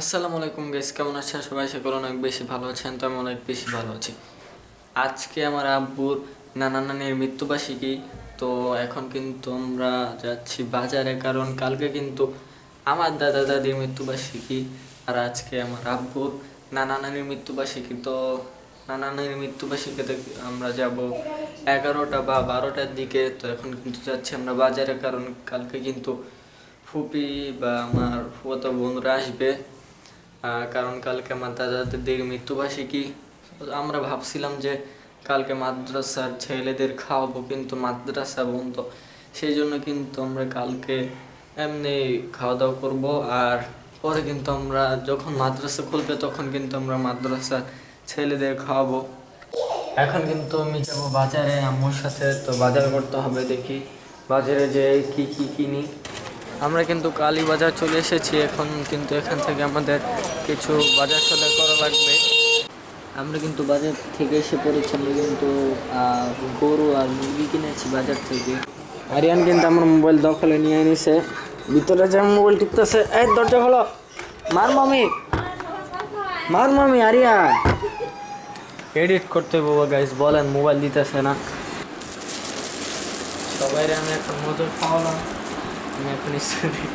আসসালামু আলাইকুম গাইস কেমন আছেন? সবাই সে করুন অনেক বেশি ভালো আছেন, তো আমি অনেক বেশি ভালো আছি। আজকে আমার আব্বুর নানা নানির মৃত্যুবার্ষিকী, তো এখন কিন্তু আমরা যাচ্ছি বাজারে, কারণ কালকে কিন্তু আমার দাদা দাদির মৃত্যুবার্ষিকী, আর আজকে আমার আব্বুর নানা নানির মৃত্যুবার্ষিকী। তো নানা নানির মৃত্যুবার্ষিকীতে আমরা যাব এগারোটা বা বারোটার দিকে, তো এখন কিন্তু যাচ্ছি আমরা বাজারে, কারণ কালকে কিন্তু ফুপি বা আমার ফুয়াতো বন্ধুরা আসবে। কারণ কালকে আমার মৃত্যুবার্ষিকী। আমরা ভাবছিলাম যে কালকে মাদ্রাসার ছেলেদের খাওয়াবো কিন্তু মাদ্রাসা বন্ধ। সেই জন্য কিন্তু আমরা কালকে এমনি খাওয়া দাওয়া করব আর পরে কিন্তু আমরা যখন মাদ্রাসা খুলবে তখন কিন্তু আমরা মাদ্রাসার ছেলেদের খাওয়াবো। এখন কিন্তু আমি যাব বাজারে, আম্মুর সাথে তো বাজার করতে হবে দেখি। বাজারে যে কি কি কিনি। আমরা কিন্তু কালী বাজার চলে এসেছি। এখন কিন্তু এখান থেকে আমাদের কিছু বাজার সদার করা লাগবে। আমরা কিন্তু বাজার থেকে এসে পড়েছি। আমরা কিন্তু গরু আর মুরগি কিনেছি বাজার থেকে। আরিয়ান কিন্তু আমার মোবাইল দখলে নিয়ে নিছে। ভিতরে যে মোবাইল টিপতেছে, এই দরজা হলো মার মামি। মার মামি, আরিয়ান। এডিট করতে বাবা গাইস বলেন, মোবাইল দিতেছে না। সবাই আমি এখন মজুর খাওয়ালাম। আমি এখন স্টুডেন্ট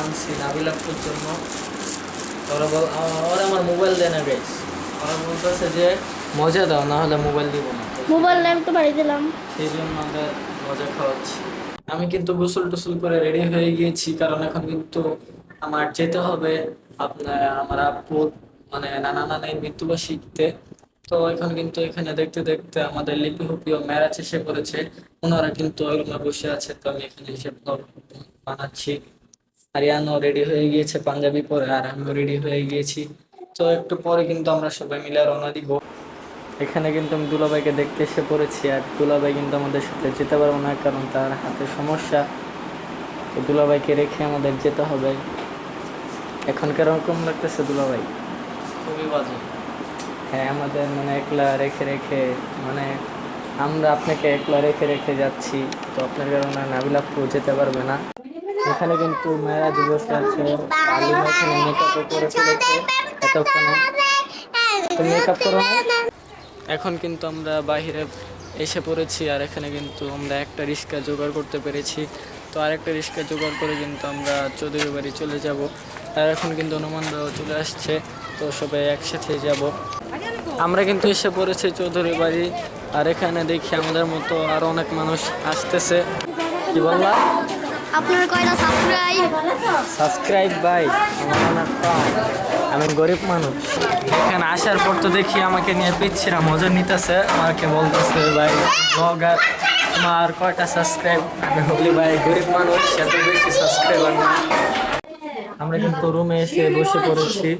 আনছি নাবিলাপুর জন্য। ওরা বল ওরা আমার মোবাইল দেয় না গাইস ওরা বলতেছে যে মজা দাও না হলে মোবাইল দিব না। মোবাইল নাম তো বাড়ি দিলাম সেই জন্য আমরা মজা খাওয়াচ্ছি। আমি কিন্তু গোসল টোসল করে রেডি হয়ে গিয়েছি কারণ এখন কিন্তু আমার যেতে হবে। আপনার আমার আপুর মানে নানা নানাই মৃত্যুবার্ষিকীতে। তো এখন কিন্তু এখানে দেখতে দেখতে আমাদের লিপি হুপি ও ম্যারাজ এসে পড়েছে। ওনারা কিন্তু ওই রুমে বসে আছে, তো আমি এখানে এসে বানাচ্ছি। আরিয়ানও রেডি হয়ে গিয়েছে পাঞ্জাবি পরে, আর আমিও রেডি হয়ে গিয়েছি। তো একটু পরে কিন্তু আমরা সবাই মিলে রওনা দিব। এখানে কিন্তু আমি দুলাভাইকে দেখতে এসে পড়েছি, আর দুলাভাই কিন্তু আমাদের সাথে যেতে পারব না, কারণ তার হাতে সমস্যা। তো দুলাভাইকে রেখে আমাদের যেতে হবে। এখন কেরকম লাগতেছে দুলাভাই? খুবই বাজে। হ্যাঁ আমাদের মানে একলা রেখে রেখে মানে আমরা আপনাকে একলা রেখে রেখে যাচ্ছি, তো আপনার কারণে নাবিলাপু যেতে পারবে না। এখানে কিন্তু মেয়েরাজ বসে আছে মেকআপও করে ফেলেছে এতক্ষণে। তো মেকআপ এখন কিন্তু আমরা বাইরে এসে পড়েছি, আর এখানে কিন্তু আমরা একটা রিক্সা জোগাড় করতে পেরেছি। তো আরেকটা রিক্সা জোগাড় করে কিন্তু আমরা চৌধুরী বাড়ি চলে যাব। আর এখন কিন্তু হনুমানরাও চলে আসছে। তো সবাই একসাথে যাব। আমরা কিন্তু এসে পড়েছি চৌধুরী বাড়ি আর এখানে দেখি আমাদের মতো আরও অনেক মানুষ আসতেছে। কি বললা? আপনার কয়টা সাবস্ক্রাইব ভাই আমি গরিব মানুষ। এখানে আসার পর তো দেখি আমাকে নিয়ে পিচ্ছিরা মজা নিতেছে। আমাকে বলতেছে ভাই ব্লগার তোমার কয়টা সাবস্ক্রাইব আমি বলি ভাই গরিব মানুষ এত বেশি সাবস্ক্রাইবার না। আমরা কিন্তু রুমে এসে বসে পড়েছি।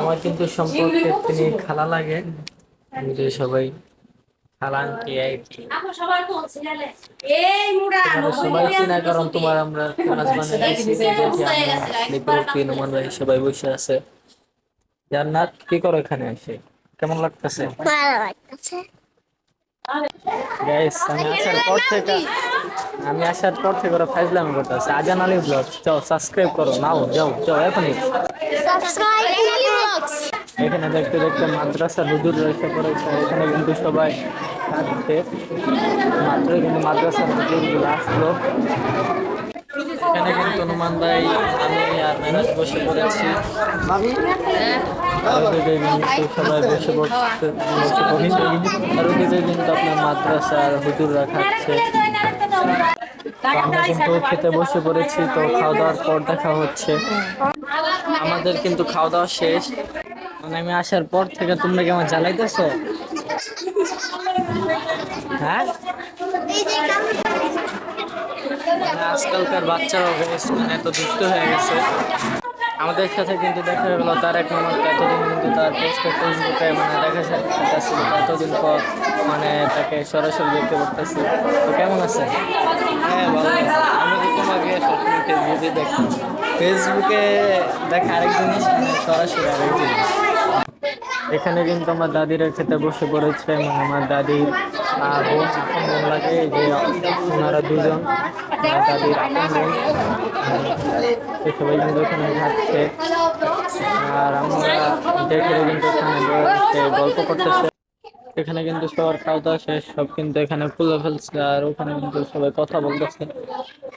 আমার কিন্তু সম্পর্কে তিনি খালা লাগে। আমি সবাই কি চেনা কারণ তোমার আমরা সবাই বসে আছে। জান্নাত কি করো এখানে এসে? কেমন লাগতেছে। গাইস আমি আসার পর থেকে আমি আসার পর থেকে ওরা ফাইজলাম করতেছে। আজান আলী ব্লগ যাও সাবস্ক্রাইব করো নাও যাও যাও এখনই। এখানে দেখতে দেখতে মাদ্রাসা হুজুর রয়েছে পড়েছে। এখানে কিন্তু সবাই মাত্র কিন্তু মাদ্রাসা হুজুরগুলো আসলো। এখানে কিন্তু হনুমান ভাই, আমি আর মেনাজ বসে পড়েছি। আর বসে পড়ছে। আর কিন্তু আপনার মাদ্রাসার হুজুররা খাচ্ছে। আমরা কিন্তু খেতে বসে পড়েছি, তো খাওয়া দাওয়ার পর দেখা হচ্ছে। আমাদের কিন্তু খাওয়া দাওয়া শেষ। মানে আমি আসার পর থেকে তোমরা কি আমার জ্বালাইতেছো? হ্যাঁ? মানে আজকালকার বাচ্চারাও বেশ মানে এত দুষ্ট হয়ে গেছে। আমাদের সাথে কিন্তু দেখা গেল তার এক নম্বর এতদিন কিন্তু তার পোস্টে ফেসবুকে মানে দেখা যাচ্ছিল এতদিন পর মানে তাকে সরাসরি দেখতে পারতেছি। তো কেমন আছে? হ্যাঁ ভালো আমি তো তোমাকে সবসময় ফেসবুকে দেখি ফেসবুকে দেখা আরেক জিনিস মানে সরাসরি আরেক জিনিস। এখানে কিন্তু আমার দাদিরা খেতে বসে পড়েছে মানে আমার দাদির বোন আপন লাগে যে ওনারা দুজন বোন সবাই কিন্তু ওখানে ঘাটছে আর আমরা দেখে কিন্তু ওখানে গল্প করতেছে। এখানে কিন্তু সবার খাওয়া দাওয়া শেষ, সব কিন্তু এখানে খুলে ফেলছে আর ওখানে কিন্তু সবাই কথা বলতেছে।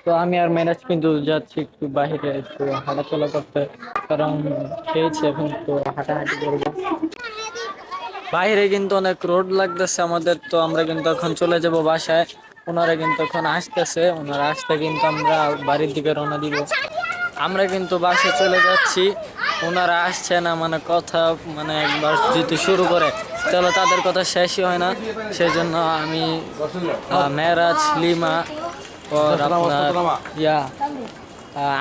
তো আমি আর মেরাজ কিন্তু যাচ্ছি একটু বাইরে একটু হাঁটাচলা করতে, কারণ খেয়েছি এখন, তো হাঁটাহাঁটি করব। বাইরে কিন্তু অনেক রোড লাগতেছে আমাদের, তো আমরা কিন্তু এখন চলে যাব বাসায়। ওনারা কিন্তু এখন আসতেছে, ওনারা আসতে কিন্তু আমরা বাড়ির দিকে রওনা দিব। আমরা কিন্তু বাসে চলে যাচ্ছি। ওনারা আসছে না মানে কথা মানে একবার যদি শুরু করে, তাহলে তাদের কথা শেষই হয় না। সেই জন্য আমি মেরাজ, লিমা, ওর আপনার ইয়া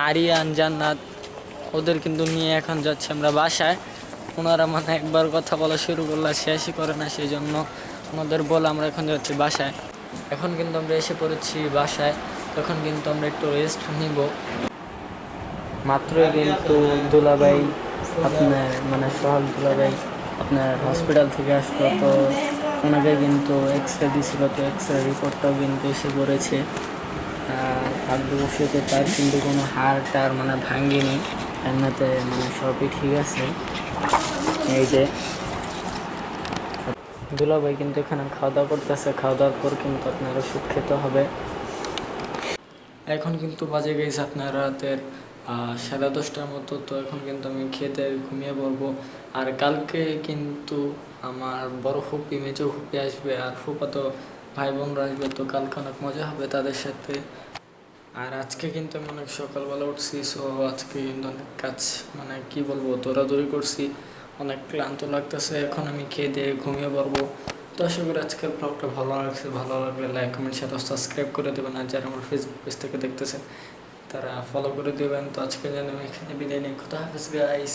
আরিয়ান, জান্নাত, ওদের কিন্তু নিয়ে এখন যাচ্ছি আমরা বাসায়। ওনারা মানে একবার কথা বলা শুরু করলে শেষই করে না সেই জন্য ওনাদের বলে আমরা এখন যাচ্ছি বাসায়। এখন কিন্তু আমরা এসে পড়েছি বাসায়, তখন কিন্তু আমরা একটু রেস্ট নিব। মাত্রই কিন্তু দুলাভাই আপনার মানে সোহাগ দুলাভাই আপনার হসপিটাল থেকে আসলো, তো ওনাকে কিন্তু এক্স রে দিছিল, তো এক্স রে রিপোর্টটাও কিন্তু এসে পড়েছে। ভাগ্যবশত তার কিন্তু কোনো হাড় টার মানে ভাঙ্গেনি। এমনিতে মানে সবই ঠিক আছে। এই যে। দুলাভাই কিন্তু এখানে খাওয়া দাওয়া করতেছে। খাওয়া দাওয়ার পর কিন্তু খেতে হবে। এখন কিন্তু বাজে গেছে আপনার রাতের সাড়ে দশটার মতো। তো এখন কিন্তু আমি খেতে ঘুমিয়ে পড়ব। আর কালকে কিন্তু আমার বড় ফুপি, মেজো ফুপি আসবে। আর তো ভাই বোনরা আসবে, তো কালকে অনেক মজা হবে তাদের সাথে। আর আজকে কিন্তু আমি অনেক সকালবেলা উঠছি সো আজকে কিন্তু অনেক কাজ মানে কি বলব, দৌড়াদৌড়ি করছি, অনেক ক্লান্ত লাগতেছে, এখন আমি খেয়ে দিয়ে ঘুমিয়ে পড়ব। তো আশা করি আজকের ব্লগটা ভালো লাগছে, ভালো লাগলে লাইক কমেন্ট শেয়ার সাবস্ক্রাইব করে দেবেন, আর যারা আমার ফেসবুক পেজ থেকে দেখতেছেন, তারা ফলো করে দেবেন। তো আজকে যেন আমি এখানে বিদায় নিই কথা হাফিজ গাইস